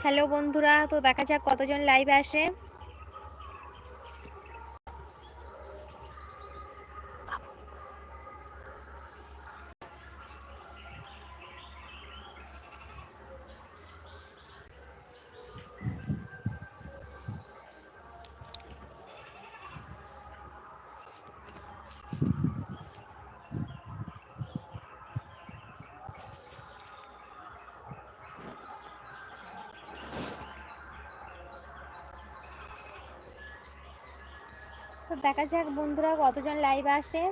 Hello বন্ধুরা তো দেখা যাক কতজন লাইভে আসে। দেখা যাক বন্ধুরা কতজন লাইভ আসে।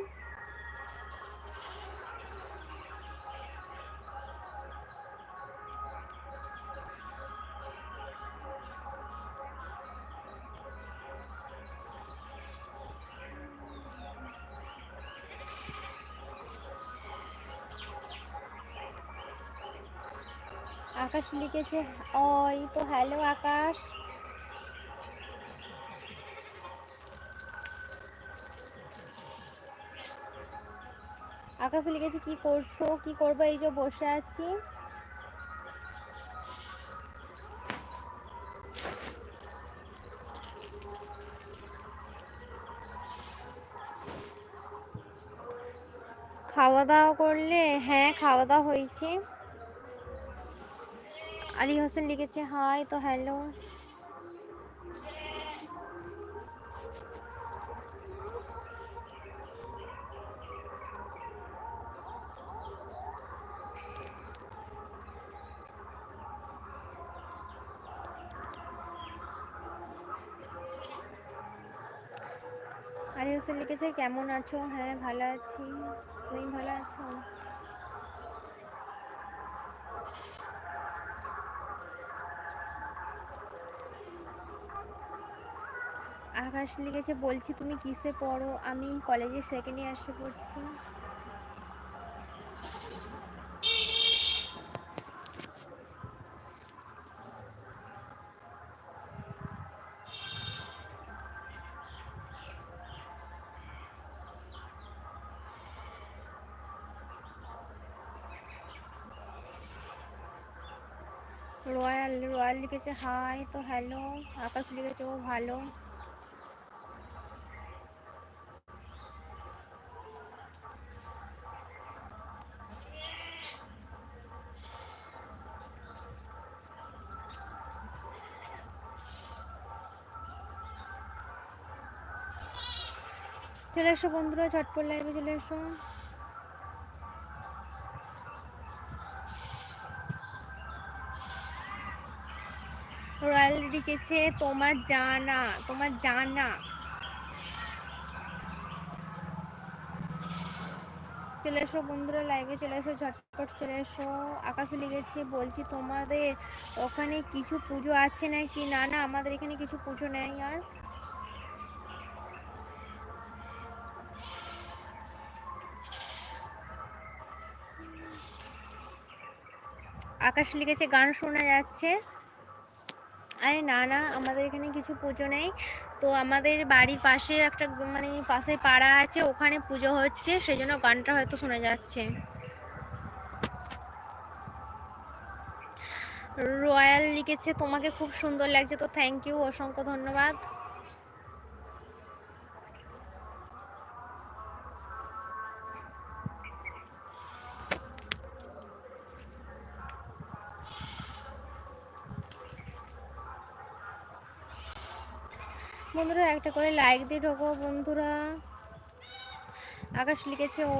আকাশ লিখেছে ওই তো হ্যালো আকাশ। আকাশে লিখেছে, কি করছ? কি করব? এই যে বসে আছি। খাওয়া দাওয়া করলে হ্যাঁ খাওয়া দাওয়া হয়েছে। আলী হোসেন লিখেছে, হাই, তো হ্যালো। আলী হোসেন লিখেছে, কেমন আছো? হ্যাঁ ভালো আছি। তুমি ভালো আছো? আকাশ লিখেছে, বলছি তুমি কিসে পড়ো? আমি কলেজে সেকেন্ড ইয়ার্সে পড়ছি। রয়্যাল রয়্যাল লিখেছে, হাই, তো হ্যালো, আকাশ লিখেছে, ও ভালো। চলে এসো বন্ধুরা চটপট লাইভে চলে এসো। লিখেছে, তোমার জানা তোমার জানা। চলে এসো বন্ধুরা লাইভে চলে এসো ঝটপট, চলে এসো। আকাশে লিখেছে, বলছি তোমাদের ওখানে কিছু পুজো আছে নাকি? না না, আমাদের এখানে কিছু পুজো নেই আর। আকাশ লিখেছে, গান শোনা যাচ্ছে। আরে না না, আমাদের এখানে কিছু পুজো নেই। তো আমাদের বাড়ির পাশে একটা মানে পাশে পাড়া আছে, ওখানে পুজো হচ্ছে সেই জন্য গানটা হয়তো শোনা যাচ্ছে। রয়্যাল লিখেছে, তোমাকে খুব সুন্দর লাগছে, তো থ্যাংক ইউ অসংখ্য ধন্যবাদ। বন্ধুরা, একটা করে লাইক দিয়ে ঢোকো বন্ধুরা। আকাশ লিখেছে, ও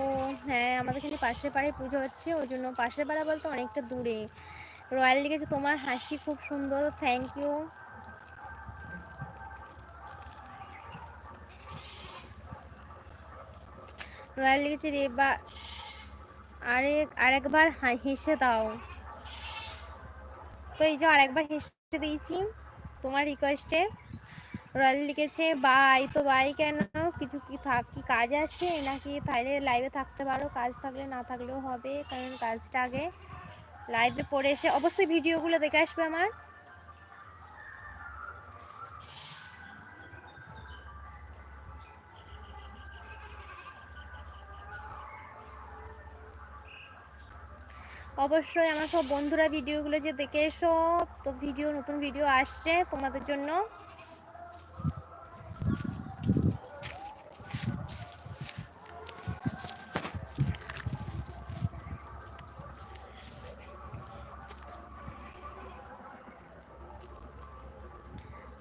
হ্যাঁ আমাদের এখানে পাশের পাড়ে পুজো হচ্ছে, ওই জন্য পাশের পাড়া বলতে অনেকটা দূরে। রয়্যাল লিখেছে, তোমার হাসি খুব সুন্দর থ্যাংক ইউ রয়্যাল লিখেছে, রে বা আরেক আরেকবার হেসে দাও। তো এই যে আরেকবার হেসে দিয়েছি তোমার রিকোয়েস্টে রয়্যাল লিখেছে, বাই, তো বাই কেন? কিছু কি থাক, কি কাজ আছে? নাকি তাহলে লাইভে থাকতে পারো, কাজ থাকলে না থাকলেও হবে, কারণ কাজটা আগে লাইভে পড়ে এসে অবশ্যই ভিডিওগুলো দেখে আসবে আমার। অবশ্যই আমার সব বন্ধুরা ভিডিওগুলো যে দেখে এসো, তো ভিডিও নতুন ভিডিও আসছে তোমাদের জন্য।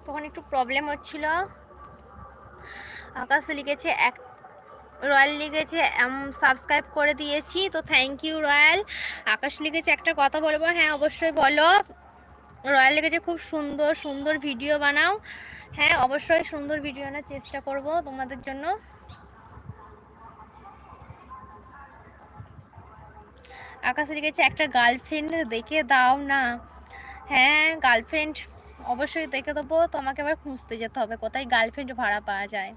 তখন একটু প্রবলেম হচ্ছিল। আকাশ লিখেছে এক, রয়্যাল লিখেছে সাবস্ক্রাইব করে দিয়েছি, তো থ্যাংক ইউ রয়্যাল। আকাশ লিখেছে একটা কথা বলব? হ্যাঁ অবশ্যই বলো। রয়্যাল লিখেছে, খুব সুন্দর সুন্দর ভিডিও বানাও। হ্যাঁ অবশ্যই সুন্দর ভিডিও আনার চেষ্টা করব তোমাদের জন্য। আকাশ লিখেছে, একটা গার্লফ্রেন্ড দেখে দাও না। হ্যাঁ গার্লফ্রেন্ড অবশ্যই দেখে দেবো, তোমাকে আবার খুঁজতে যেতে হবে, কোথায় গার্লফ্রেন্ড ভাড়া পাওয়া যায়।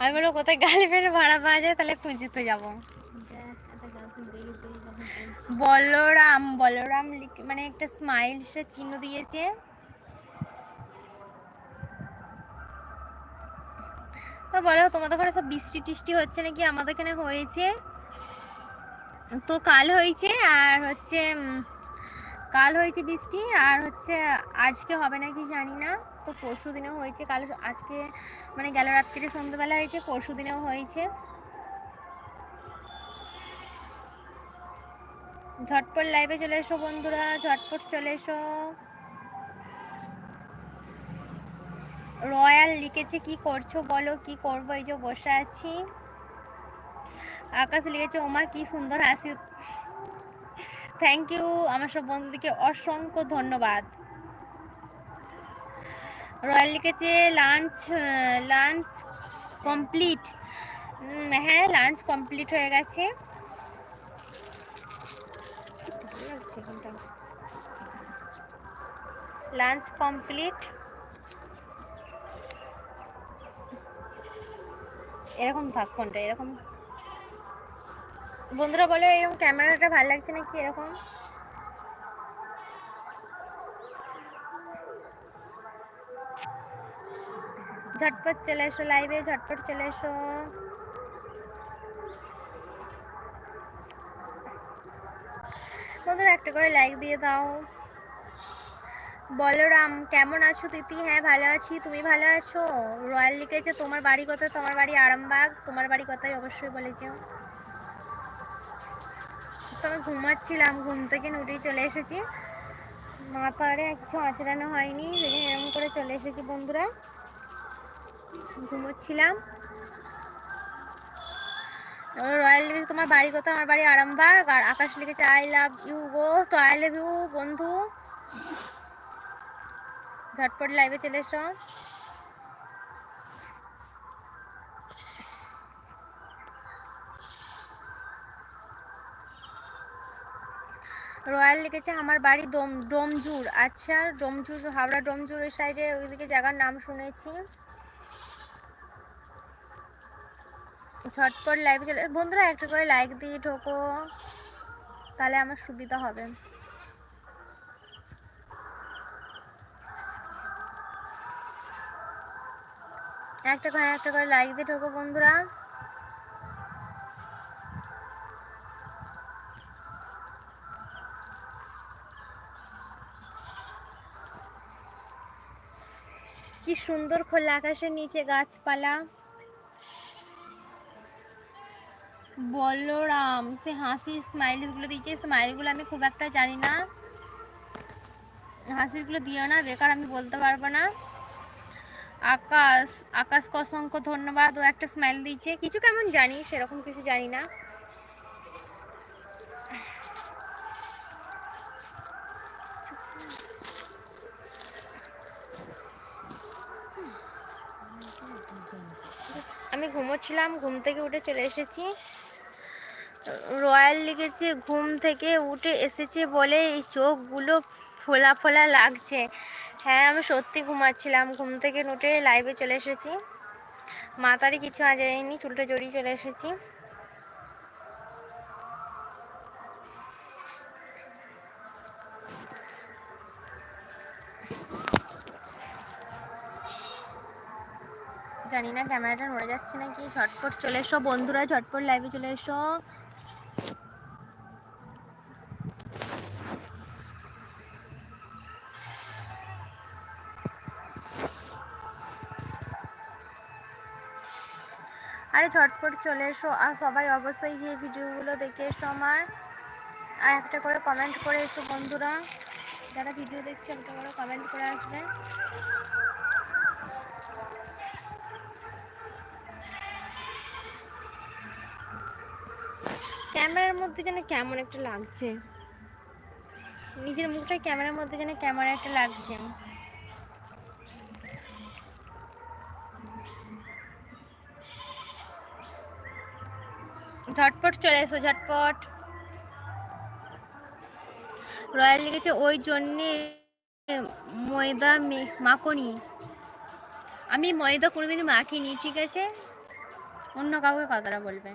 আমি বলব কোথায় গার্লফ্রেন্ড ভাড়া পাওয়া যায়, তাহলে খুঁজতে যাব। বলরাম বলরাম মানে একটা স্মাইল সে চিহ্ন দিয়েছে। বলো, তোমাদের ঘরে সব বৃষ্টি টিষ্টি হচ্ছে নাকি? আমাদের এখানে হয়েছে। তো কাল হয়েছে আর হচ্ছে কাল হয়েছে বৃষ্টি আর হচ্ছে আজকে হবে নাকি জানি না। তো পরশু দিনেও হয়েছে, কাল আজকে মানে গেল রাত্রিরে সন্ধ্যেবেলা হয়েছে, পরশু দিনেও হয়েছে। ঝটপট লাইভে চলে এসো বন্ধুরা, ঝটপট চলে এসো। লিখেছে, কি করছ বলো, কি করব? এই যে বসে আছি। আকাশ লিখেছে, ওমা, কি সুন্দর হাসি। থ্যাংক ইউ আমার সব বন্ধুদেরকে অসংখ্য ধন্যবাদ। রয়্যাল লিখেছে লাঞ্চ লাঞ্চ কমপ্লিট হ্যাঁ লাঞ্চ কমপ্লিট হয়ে গেছে। লাঞ্চ কমপ্লিট এরকম থাক ফোনটা, এরকম। বন্ধুরা বলে, এরকম ক্যামেরাটা ভালো লাগছে নাকি এরকম? ঝটপট চলে এসো লাইভে ঝটপট চলে এসো। বন্ধুরা, একটা করে লাইক দিয়ে দাও। বলরাম, কেমন আছো তিথি হ্যাঁ ভালো আছি। তুমি ভালো আছো? রয়্যাল লিখেছে তোমার বাড়ি কোথায়? তোমার বাড়ি আরামবাগ। তোমার বাড়ি কোথায়? অবশ্যই বলেছ তো আমি ঘুমাচ্ছিলাম, ঘুম থেকে উঠেই চলে এসেছি। মাথারে কিছু আঁচড়ানো হয়নি এরকম করে চলে এসেছি বন্ধুরা। ঘুমোচ্ছিলাম। রয়্যাল লিখেছে তোমার বাড়ি কোথায়? আমার বাড়ি আরামবাগ। আর আকাশ লিখেছে, আই লাভ ইউ গো। তো আই লাভ ইউ বন্ধু। ঝটপট লাইভে চলে এসো। রয়্যাল লিখেছে আমার বাড়ি ডোম, ডোমজুর। আচ্ছা ডোমজুর, হাওড়া ডোমজুরের সাইডে ওইদিকে জায়গার নাম শুনেছি। ঝটপট লাইভে চলে বন্ধুরা, একটা করে লাইক দিয়ে ঢোকো, তাহলে আমার সুবিধা হবে। একটা করে একটা করে লাইক দিয়ে ঢোকো বন্ধুরা। কি সুন্দর খোলা আকাশের নিচে গাছপালা। বলরাম, সে হাসি স্মাইলগুলো দিয়েছে স্মাইলগুলো আমি খুব একটা জানি না। হাসিগুলো দিও না, বেকার আমি বলতে পারব না। আকাশ, আকাশকে অসংখ্য ধন্যবাদ। ও একটা স্মাইল দিচ্ছে কিছু কেমন জানি, সেরকম কিছু জানি না। আমি ঘুমোচ্ছিলাম, ঘুম থেকে উঠে চলে এসেছি। রয়্যাল লিখেছে, ঘুম থেকে উঠে এসেছে বলে এই চোখগুলো ফোলা ফোলা লাগছে। হ্যাঁ আমি সত্যি ঘুমাচ্ছিলাম। ঘুম থেকে উঠে লাইভে চলে এসেছি। মাথারই কিছু আজ যায়নি চুলটা জড়িয়ে চলে এসেছি। জানি না, ক্যামেরাটা নড়ে যাচ্ছে নাকি? ঝটপট চলে এসো বন্ধুরা, ঝটপট লাইভে চলে এসো। আরে ঝটপট চলে এসো। আর সবাই অবশ্যই গিয়ে ভিডিওগুলো দেখে এসো আমার। আর একটা করে কমেন্ট করে এসো বন্ধুরা। যারা ভিডিও দেখছে, একটা করে কমেন্ট করে আসবে। ক্যামেরার মধ্যে যেন কেমন একটা লাগছে। নিজের মুখটা ক্যামেরার মধ্যে যেন কেমন একটা লাগছে। চলে এসো ঝটপট। রয়্যাল লিখেছে, ওই জন্যে ময়দা মাখনি। আমি ময়দা কোনোদিন মাখিনি, ঠিক আছে? অন্য কাউকে কথাটা বলবে